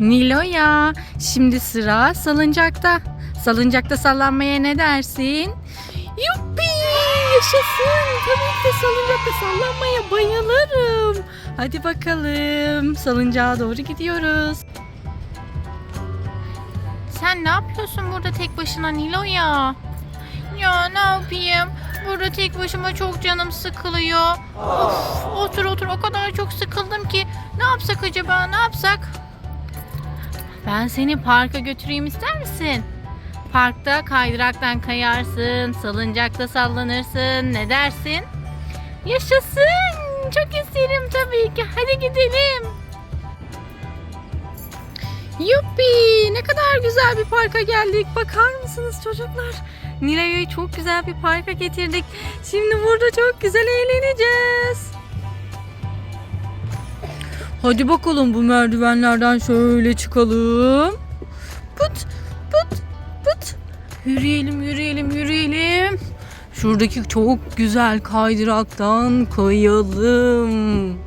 Nilo'ya şimdi sıra salıncakta. Salıncakta sallanmaya ne dersin? Yuppi yaşasın. Tabii ki salıncakta sallanmaya bayılırım. Hadi bakalım salıncağa doğru gidiyoruz. Sen ne yapıyorsun burada tek başına Nilo'ya? Ya ne yapayım? Burada tek başıma çok canım sıkılıyor. Of, otur otur o kadar çok sıkıldım ki. Ne yapsak acaba ne yapsak? Ben seni parka götüreyim ister misin? Parkta kaydıraktan kayarsın, salıncakta sallanırsın. Ne dersin? Yaşasın! Çok isterim tabii ki. Hadi gidelim. Yuppi! Ne kadar güzel bir parka geldik. Bakar mısınız çocuklar? Nilay'ı çok güzel bir parka getirdik. Şimdi burada çok güzel eğleneceğiz. Hadi bakalım bu merdivenlerden şöyle çıkalım. Put put put. Yürüyelim yürüyelim yürüyelim. Şuradaki çok güzel kaydıraktan kayalım.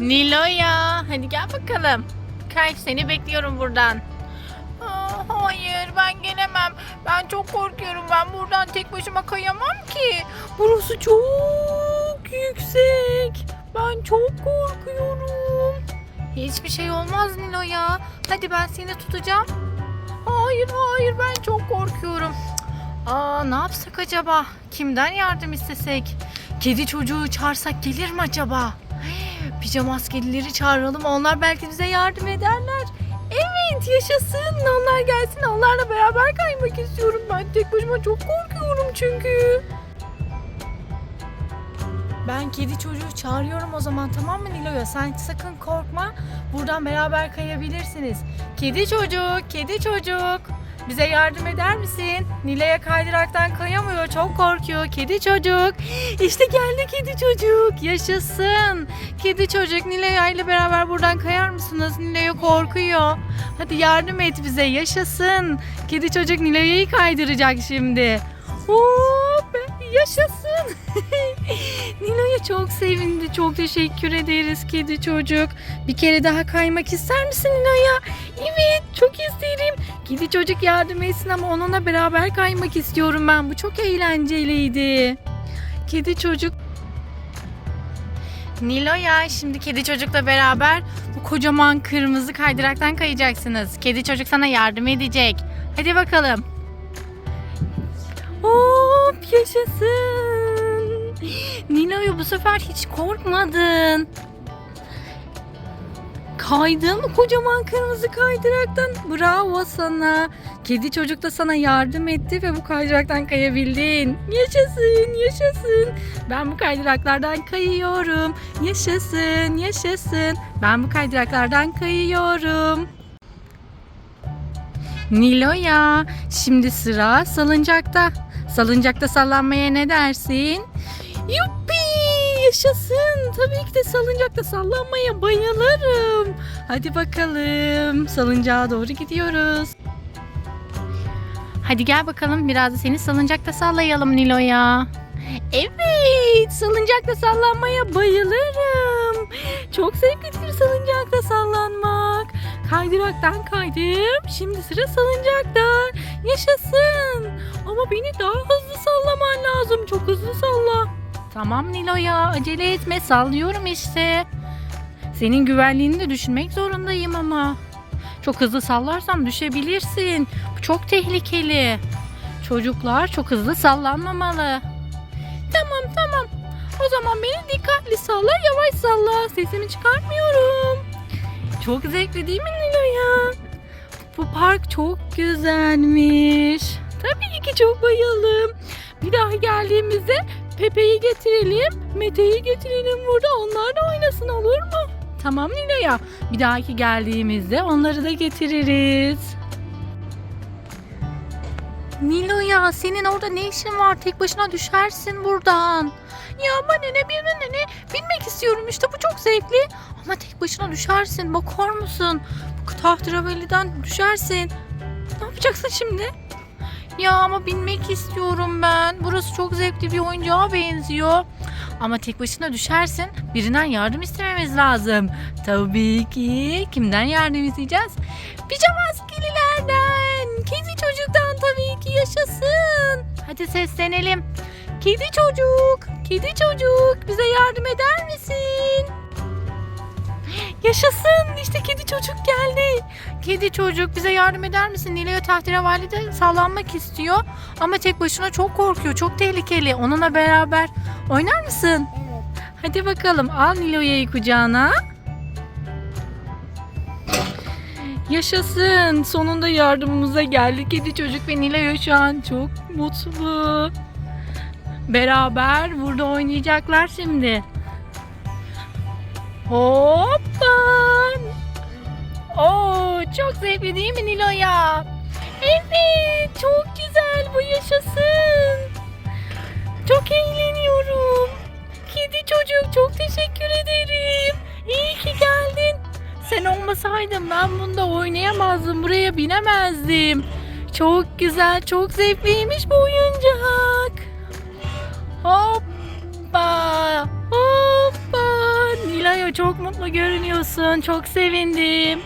Nilo'ya hadi gel bakalım. Kay seni bekliyorum buradan. Aa, hayır ben gelemem. Ben çok korkuyorum. Ben buradan tek başıma kayamam ki. Burası çok yüksek. Ben çok korkuyorum. Hiçbir şey olmaz Nilo ya. Hadi ben seni tutacağım. Hayır hayır ben çok korkuyorum. Aa ne yapsak acaba? Kimden yardım istesek? Kedi çocuğu çağırsak gelir mi acaba? Pijama askerileri çağıralım. Onlar belki bize yardım ederler. Evet yaşasın. Onlar gelsin. Onlarla beraber kaymak istiyorum. Ben tek başıma çok korkuyorum çünkü. Ben kedi çocuğu çağırıyorum o zaman tamam mı Nilo'ya? Sen sakın korkma. Buradan beraber kayabilirsiniz. Kedi çocuk, kedi çocuk. Bize yardım eder misin? Nilo'ya kaydıraktan kayamıyor. Çok korkuyor. Kedi çocuk. İşte geldi kedi çocuk. Yaşasın. Kedi çocuk Nilo'ya ile beraber buradan kayar mısınız? Nilo'ya korkuyor. Hadi yardım et bize. Yaşasın. Kedi çocuk Nilo'yu kaydıracak şimdi. Hop! Yaşasın. Nilo'ya çok sevindi. Çok teşekkür ederiz kedi çocuk. Bir kere daha kaymak ister misin Nilo'ya? Evet çok isterim. Kedi çocuk yardım etsin ama onunla beraber kaymak istiyorum ben. Bu çok eğlenceliydi. Kedi çocuk Nilo'ya şimdi kedi çocukla beraber bu kocaman kırmızı kaydıraktan kayacaksınız. Kedi çocuk sana yardım edecek. Hadi bakalım. Hop yaşasın. Nilo'ya bu sefer hiç korkmadın. Kaydın mı kocaman kırmızı kaydıraktan? Bravo sana. Kedi çocuk da sana yardım etti ve bu kaydıraktan kayabildin. Yaşasın, yaşasın. Ben bu kaydıraklardan kayıyorum. Yaşasın, yaşasın. Ben bu kaydıraklardan kayıyorum. Nilo'ya şimdi sıra salıncakta. Salıncakta sallanmaya ne dersin? Yuppi yaşasın. Tabii ki de salıncakta sallanmaya bayılırım. Hadi bakalım salıncağa doğru gidiyoruz. Hadi gel bakalım biraz da seni salıncakta sallayalım Nilo'ya. Evet salıncakta sallanmaya bayılırım. Çok zevklidir salıncakta sallanmak. Kaydıraktan kaydım. Şimdi sıra salıncakta. Yaşasın. Ama beni daha hızlı sallaman lazım. Çok hızlı salla. Tamam Nilo'ya acele etme sallıyorum işte. Senin güvenliğini de düşünmek zorundayım ama. Çok hızlı sallarsam düşebilirsin. Bu çok tehlikeli. Çocuklar çok hızlı sallanmamalı. Tamam tamam. O zaman beni dikkatli salla, yavaş salla. Sesimi çıkartmıyorum. Çok zevkli değil mi Nilo'ya? Bu park çok güzelmiş. Tabii ki çok bayıldım. Bir daha geldiğimizde Pepe'yi getirelim, Mete'yi getirelim burada. Onlar da oynasın olur mu? Tamam Nilo'ya. Bir dahaki geldiğimizde onları da getiririz. Nilo'ya senin orada ne işin var? Tek başına düşersin buradan. Ya bana ne bir ne bilmek istiyorum işte bu çok zevkli. Ama tek başına düşersin bakar mısın? Bu tahterevelliden düşersin. Ne yapacaksın şimdi? Ya ama binmek istiyorum ben. Burası çok zevkli bir oyuncağa benziyor. Ama tek başına düşersin. Birinden yardım istememiz lazım. Tabii ki kimden yardım isteyeceğiz? Pijama askerilerden. Kedi çocuktan tabii ki yaşasın. Hadi seslenelim. Kedi çocuk, kedi çocuk bize yardım eder misin? Yaşasın işte kedi çocuk geldi. Kedi çocuk bize yardım eder misin? Nilo'ya tahterevalide sallanmak istiyor. Ama tek başına çok korkuyor. Çok tehlikeli. Onunla beraber oynar mısın? Evet. Hadi bakalım al Nilo'ya'yı kucağına. Yaşasın. Sonunda yardımımıza geldi. Kedi çocuk ve Nilo'ya şu an çok mutlu. Beraber burada oynayacaklar şimdi. Hoppa. Oo, çok zevkli değil mi Nilo'ya? Evet, çok güzel bu yaşasın. Çok eğleniyorum. Kedi çocuk çok teşekkür ederim. İyi ki geldin. Sen olmasaydın ben bunda oynayamazdım. Buraya binemezdim. Çok güzel, çok zevkliymiş bu oyuncak. Hoppa, Nilay'a çok mutlu görünüyorsun. Çok sevindim.